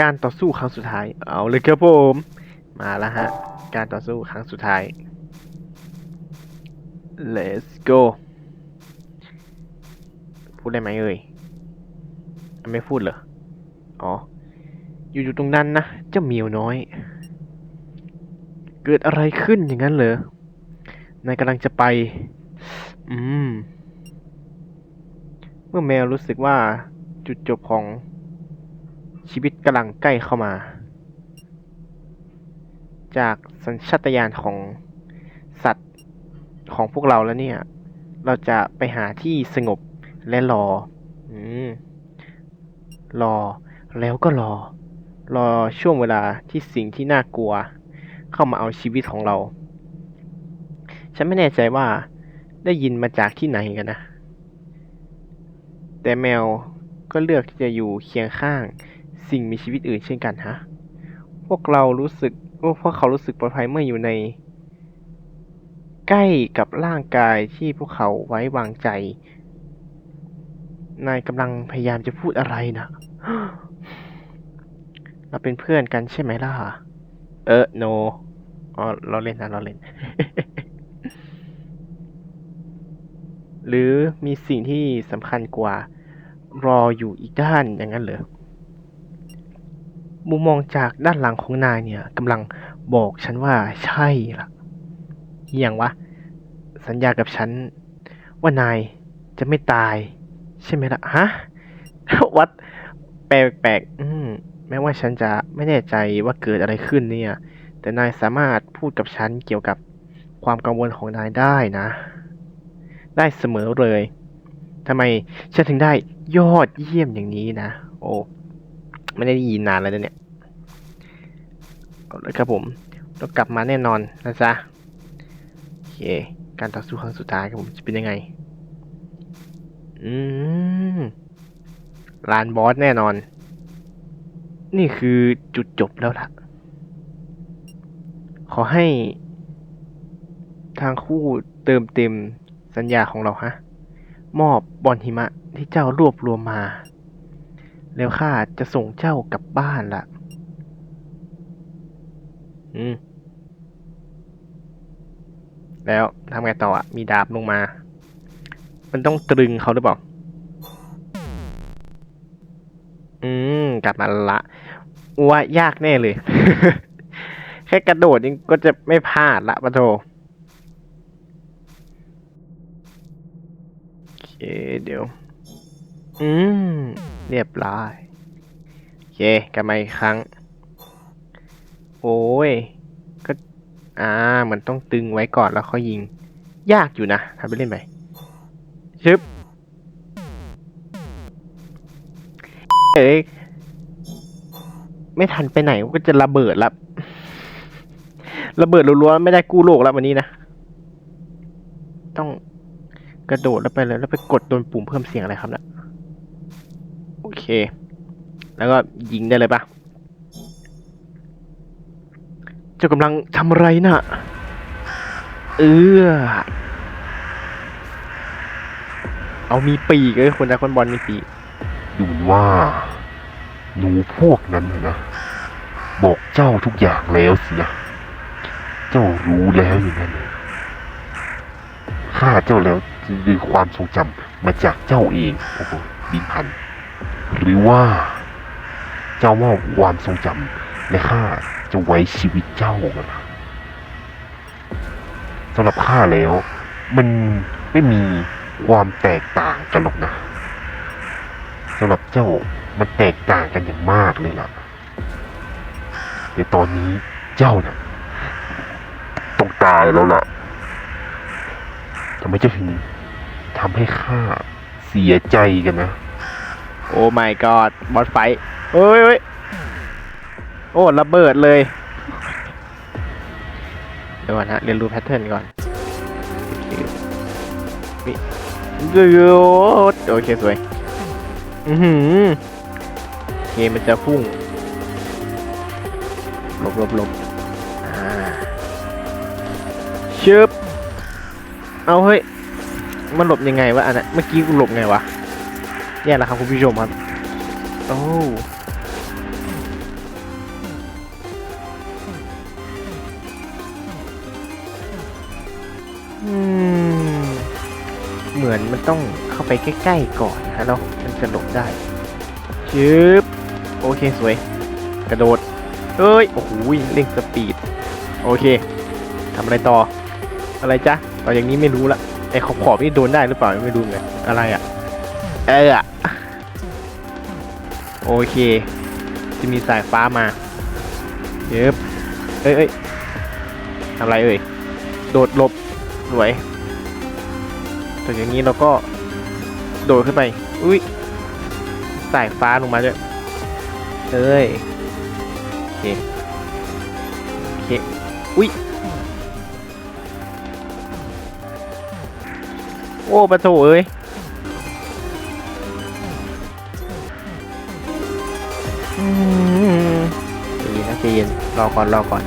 การต่อสู้ครั้งสุดท้าย เอาเลยครับผม มาแล้วฮะ การต่อสู้ครั้งสุดท้าย let's go พูดได้ไหมเอ่ย ไม่พูดเหรอ อ๋อ อยู่อยู่ตรงนั้นนะเจ้าเมียวน้อย เกิดอะไรขึ้นอย่างนั้นเหรอ นายกำลังจะไป อืม เมื่อแมวรู้สึกว่าจุดจบของ ชีวิตกำลังใกล้เข้ามา จากสัญชาตญาณของสัตว์ของพวกเราแล้วเนี่ย เราจะไปหาที่สงบและรออืมรอแล้วก็รอ รอช่วงเวลาที่สิ่งที่น่ากลัว เข้ามาเอาชีวิตของเรา ฉันไม่แน่ใจว่าได้ยินมาจากที่ไหนกันนะ แต่แมวก็เลือกที่จะอยู่เคียงข้าง สิ่งมีชีวิตอื่นเช่นกันฮะ พวกเรารู้สึกว่าพวกเขารู้สึกปลอดภัยเมื่ออยู่ใน ใกล้กับร่างกายที่พวกเขาไว้วางใจ นายกำลังพยายามจะพูดอะไรนะ เราเป็นเพื่อนกันใช่ไหมล่ะ เออโนอ๋อเราเล่นนะเราเล่น หรือมีสิ่งที่สำคัญกว่ารออยู่อีกด้านอย่างนั้นเหรอ มุมมองจากด้านหลังของนายเนี่ยกำลังบอกฉันว่าใช่ล่ะอย่างวะ สัญญากับฉัน ว่านายจะไม่ตาย ใช่ไหมล่ะฮะ วัดแปลกๆอืมแม้ว่าฉันจะไม่แน่ใจว่าเกิดอะไรขึ้นเนี่ย แต่นายสามารถพูดกับฉันเกี่ยวกับความกังวลของนายได้นะ ได้เสมอเลยทำไมฉันถึงได้ยอดเยี่ยมอย่างนี้นะ โอ้ ไม่ได้ยินนานแล้วนะเนี่ยเอาเลยครับผมเรากลับมาแน่นอนนะจ๊ะโอเค การต่อสู้ครั้งสุดท้ายครับผมจะเป็นยังไง อืมลานบอสแน่นอน นี่คือจุดจบแล้วล่ะ ขอให้ทางคู่เติมเต็มสัญญาของเราฮะ มอบบอลหิมะที่เจ้ารวบรวมมา แล้วข้าจะส่งเจ้ากลับบ้านละอืม แล้วทำไงต่ออะ มีดาบลงมา มันต้องตรึงเขาหรือเปล่า อืม กลับมาละว่ายากแน่เลย แค่กระโดดยังก็จะไม่พลาดละปะโทโอเคเดี๋ยว อืม เรียบร้อยโอเคกลับมาอีกครั้ง โอ้ยก็อ่ามันต้องตึงไว้ก่อนแล้วเขายิง ยากอยู่นะทำไปเล่นไปชึบเอ้ยไม่ทันไปไหนก็จะระเบิดล้วระเบิดรัวๆไม่ได้กู้โลกแล้ววันนี้นะ ต้องกระโดดแล้วไปเลยแล้วไปกดโดนปุ่มเพิ่มเสียงอะไรครับนะโอ เค แล้วก็ยิงได้เลยปะเจ้ากำลังทำอะไรน่ะ เออเอามีปีกเลยคนนะคนบอลมีปีกดูว่าหนูพวกนั้นน่ะนะ บอกเจ้าทุกอย่างแล้วสินะ เจ้ารู้แล้วอย่างนั้นเลยข้าเจ้าแล้วจะดึงความทรงจำมาจากเจ้าเอง โอ้โหดินพัน หรือว่า เจ้ามอบความทรงจำและข้าจะไว้ชีวิตเจ้ากันนะสำหรับข้าแล้ว มันไม่มีความแตกต่างกันหรอกนะสำหรับเจ้ามันแตกต่างกันอย่างมากเลยล่ะแต่ตอนนี้เจ้าน่ะต้องตายแล้วล่ะทำไมเจ้าถึงทำให้ข้าเสียใจกันนะ โอ้ my god บอสไฟเฮ้ยเฮ้ยโอ้ระเบิดเลย เดี๋ยวก่อนฮะเรียนรู้แพทเทิร์นก่อนนี่ดูโอเคสวย อือหือเคมันจะพุ่งหลบหลบหลบชึบเอาเฮ้ย มันหลบยังไงวะอันนั้นเมื่อกี้กูหลบไงวะ เนี่ยแหละครับคุณผู้ชมครับ โอ้เหมือนมันต้องเข้าไปใกล้ๆก่อนนะแล้วมันจะโดดได้ชืบโอเคสวย กระโดดเอ้ย โอ้โหเร่งสปีด โอเคทำอะไรต่อ อะไรจ๊ะต่ออย่างนี้ไม่รู้ละไอ้ขอบขอบนี่โดนได้หรือเปล่าไม่รู้เลยอะไรอะ่ะ เอออะโอเค จะมีสายฟ้ามาเย็บเอ้ยเอ้ยทำไรเอ่ย โดดหลบสวยแต่อย่างนี้เราก็โดดขึ้นไป อุ้ยสายฟ้าลงมาด้วยเอ้ยโอเคโอเคอุ้ยโอ้ปะโถเอ้ย ใจเย็นนะใจเย็นรอก่อนรอก่อน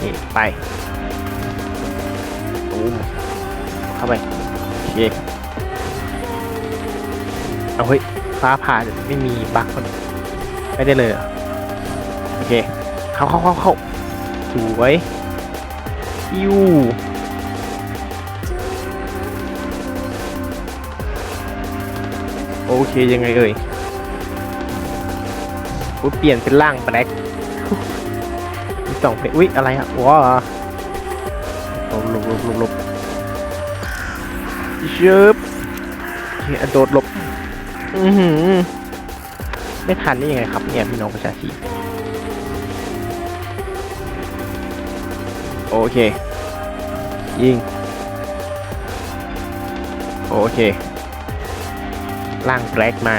นี่ไปตูมเข้าไปโอเคเอาเฮ้ยฟ้าผ่าไม่มีบั๊กมันไม่ได้เลยโอเค เข้าเข้าเข้าเข้าสวยอิวโอเคยังไงเอ่ย อุ๊ยเปลี่ยนเป็นร่างแบล็คสองเพลอุ๊ยอะไรอะว้าหลบหลบหลบหลบหลบชึบโอเคอะโดดหลบ อือหือ ไม่ทันได้ยังไงครับ เนี่ยพี่น้องประชาชนโอเค ยิง โอเค ล่างแบล็กมา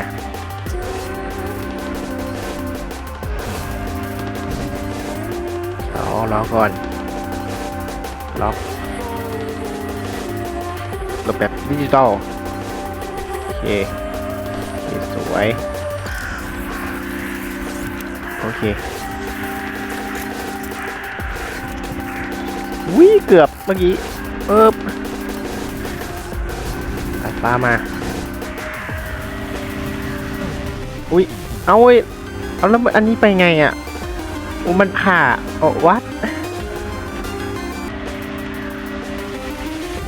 รอรอก่อนล็อกระแบบดิจิตอลโอเคสวย โอเควิเกือบเมื่อกี้เอิบตัดฟ้ามา อุ้ย เอาเว้ย เอาแล้วอันนี้ไปไงอะ อ้มันผ่าโอ้วัด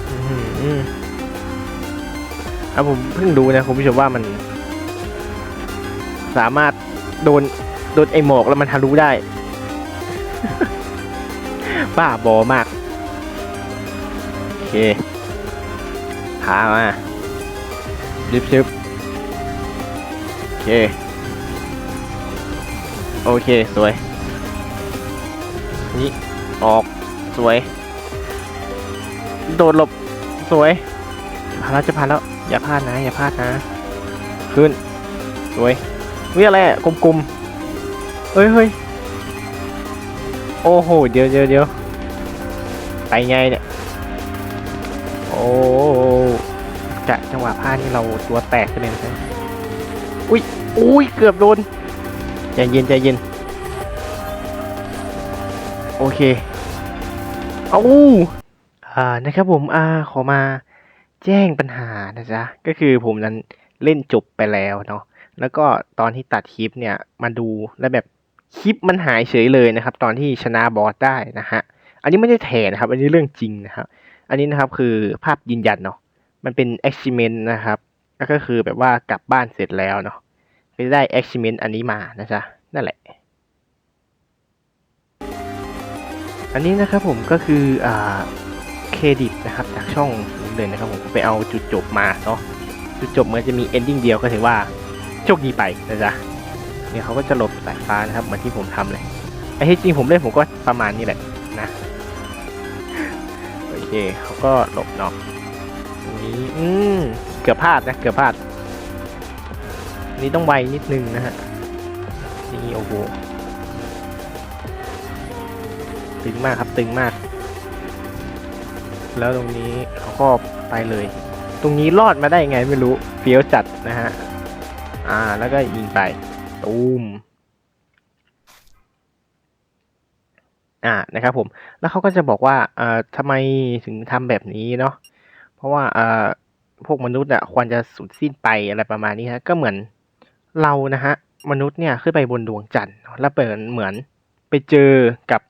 อื้อหือเอผมเพิ่งรู้นะคุณผู้ชมว่ามัน สามารถโดนโดนไอหมอกแล้วมันทะลุได้ บ้าบอมาก โอเคพามาริบชิบโอเค โอเค สวย นี่ออกสวย โดดหลบสวยผ่านแล้วจะผ่านแล้ว อย่าพลาดนะ อย่าพลาดนะ ขึ้น สวยวิอะไรกลมๆเฮ้ยเฮ้ยโอ้โห เดี๋ยวเดี๋ยวเดี๋ยวไปไงเนี่ย โอ้จะจังหวะพลาดนี่เราตัวแตกกันเลยนะอุ้ยอุ้ย เกือบโดน ใจเย็นใจเย็น โอเค เอาอ่านะครับผมอาขอมาแจ้งปัญหานะจ๊ะ ก็คือผมนั้นเล่นจบไปแล้วเนาะ แล้วก็ตอนที่ตัดคลิปเนี่ยมาดูแล้วแบบคลิปมันหายเฉยเลยนะครับ ตอนที่ชนะบอสได้นะฮะ อันนี้ไม่ได้แถนะครับ อันนี้เรื่องจริงนะครับ อันนี้นะครับคือภาพยืนยันเนาะ มันเป็น achievement นะครับ ก็คือแบบว่ากลับบ้านเสร็จแล้วเนาะไปได้ achievement อันนี้มานะจ๊ะ นั่นแหละ อันนี้นะครับผมก็คืออ่าเครดิตนะครับจากช่องนี้เลยนะครับผมไปเอาจุดจบมาเนาะจุดจบมันจะมี ending เดียวก็ถือว่าโชคดีไปนะจ๊ะเนี่ยเขาก็จะหลบสายฟ้านะครับเหมือนที่ผมทำเลยไอ้ที่จริงผมเล่นผมก็ประมาณนี้แหละนะโอเคเขาก็หลบเนาะตรงนี้อืมเกือบพลาดนะเกือบพลาด นี่ต้องไวนิดนึงนะฮะนี่โอ้โห ตึงมากครับตึงมาก แล้วตรงนี้เขาก็ไปเลย ตรงนี้รอดมาได้ไงไม่รู้เฟี้ยวจัดนะฮะอ่า แล้วก็ยิงไปตูมอ่านะครับผม แล้วเขาก็จะบอกว่าเอ่อทำไมถึงทำแบบนี้เนาะเพราะว่าเอ่อพวกมนุษย์อะควรจะสูญสิ้นไปอะไรประมาณนี้ฮะก็เหมือนเรานะฮะมนุษย์เนี่ยขึ้นไปบนดวงจันทร์แล้วเปิดเหมือนไปเจอกับ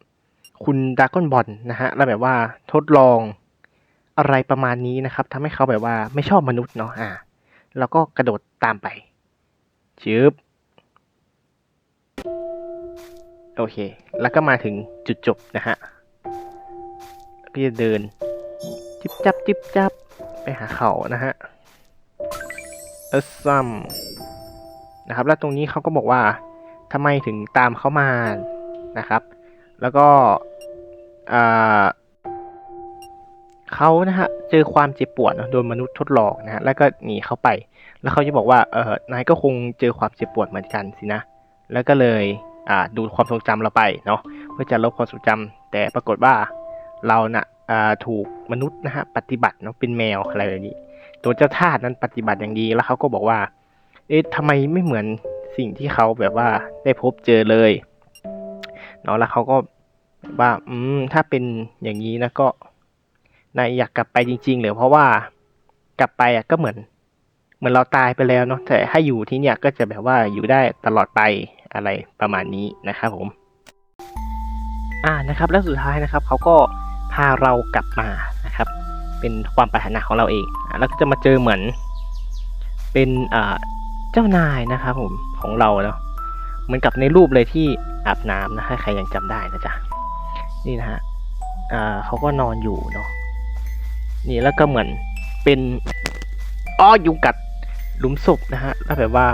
คุณดากอนบอลนะฮะแล้วแบบว่าทดลองอะไรประมาณนี้นะครับทำให้เขาแบบว่าไม่ชอบมนุษย์เนาะอ่าแล้วก็กระโดดตามไปชืบโอเค แล้วก็มาถึงจุดจบนะฮะก็จะเดิน จิบจับจิบจับไปหาเขานะฮะเออซัมนะครับ แล้วตรงนี้เขาก็บอกว่าทำไมถึงตามเขามานะครับ แล้วก็ เขานะฮะเจอความเจ็บปวดโดนมนุษย์ทดลองนะฮะแล้วก็หนีเขาไป แล้วเขาจะบอกว่าเออนายก็คงเจอความเจ็บปวดเหมือนกันสินะ แล้วก็เลยอ่าดูความทรงจำเราไปเนาะเพื่อจะลบความทรงจำแต่ปรากฏว่าเราน่ะอ่าถูกมนุษย์นะฮะปฏิบัติเนาะเป็นแมวอะไรแบบนี้ ตัวเจ้าทาสนั้นปฏิบัติอย่างดีแล้วเขาก็บอกว่า เอ๊ะทำไมไม่เหมือนสิ่งที่เขาแบบว่าได้พบเจอเลยเนาะแล้วเขาก็ ว่าอืมถ้าเป็นอย่างนี้นะก็นายอยากกลับไปจริง ๆ หรือเพราะว่ากลับไปอะก็เหมือน เหมือนเราตายไปแล้วเนาะแต่ถ้าอยู่ที่เนี่ยก็จะแบบว่าอยู่ได้ตลอดไปอะไรประมาณนี้นะครับผม อ่านะครับ แล้วสุดท้ายนะครับเขาก็พาเรากลับมานะครับ เป็นความปรารถนาของเราเองอแล้วก็จะมาเจอเหมือนเป็นอ่าเจ้านายนะครับผมของเราเนาะเหมือนกับในรูปเลยที่อาบน้ำนะถ้าใครยังจำได้นะจ๊ะ นี่นะฮะอ่าเขาก็นอนอยู่เนาะนี่แล้วก็เหมือนเป็นอ้อยุงกัดหลุมศพนะฮะแล้วแบบว่า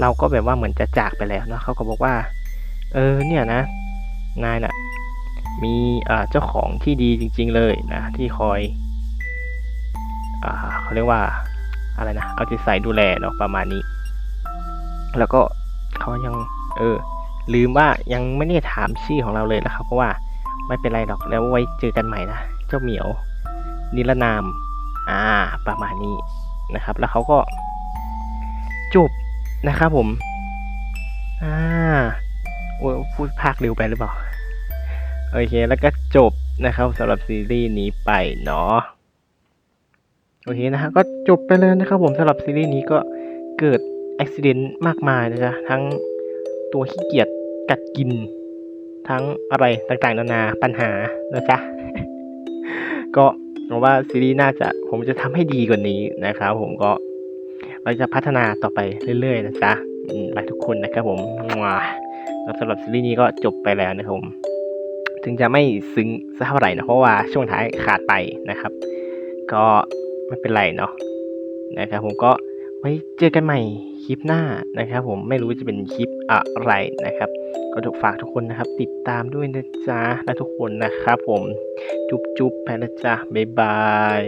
เราก็แบบว่าเหมือนจะจากไปแล้วเนาะเขาก็บอกว่า เออเนี่ยนะ นายน่ะ มีอ่าเจ้าของที่ดีจริง ๆ เลยนะที่คอยอ่าเขาเรียกว่าอะไรนะเอาใจใส่ดูแลเนาะประมาณนี้ แล้วก็เขายัง เออ ลืมว่ายังไม่ได้ถามชื่อของเราเลยนะครับ เพราะว่า ไม่เป็นไรหรอกแล้วไว้เจอกันใหม่นะ เจ้าเหมียว นิรนาม อ่า ประมาณนี้นะครับ แล้วเขาก็จบนะครับผม อ่าโอ้พูดภาคเร็วไปหรือเปล่า โอเค แล้วก็จบนะครับสำหรับซีรีส์นี้ไปเนาะ โอเคนะฮะ ก็จบไปเลยนะครับผมสำหรับซีรีส์นี้ก็เกิดอุบิเหตุมากมายนะจ๊ะทั้งตัวขี้เกียจกัดกิน ทั้งอะไรต่างๆ นานาปัญหานะจ๊ะก็หวังว่าซีรีส์น่าจะผมจะทำให้ดีกว่านี้นะครับผมก็เราจะพัฒนาต่อไปเรื่อยๆนะจ๊ะอืมรักทุกคนนะครับผมว้าแล้วสำหรับซีรีส์นี้ก็จบไปแล้วนะครับผมถึงจะไม่ซึ้งสักเท่าไหร่นะเพราะว่าช่วงท้ายขาดไปนะครับ ก็ไม่เป็นไรเนาะนะครับผมก็ไว้เจอกันใหม่คลิปหน้านะครับ ผมไม่รู้จะเป็นคลิปอะไรนะครับ กฝากทุกคนนะครับ ติดตามด้วยนะจ๊ะและทุกคนนะครับผม จุ๊บจุ๊บไปนะจ๊ะบ๊ายบาย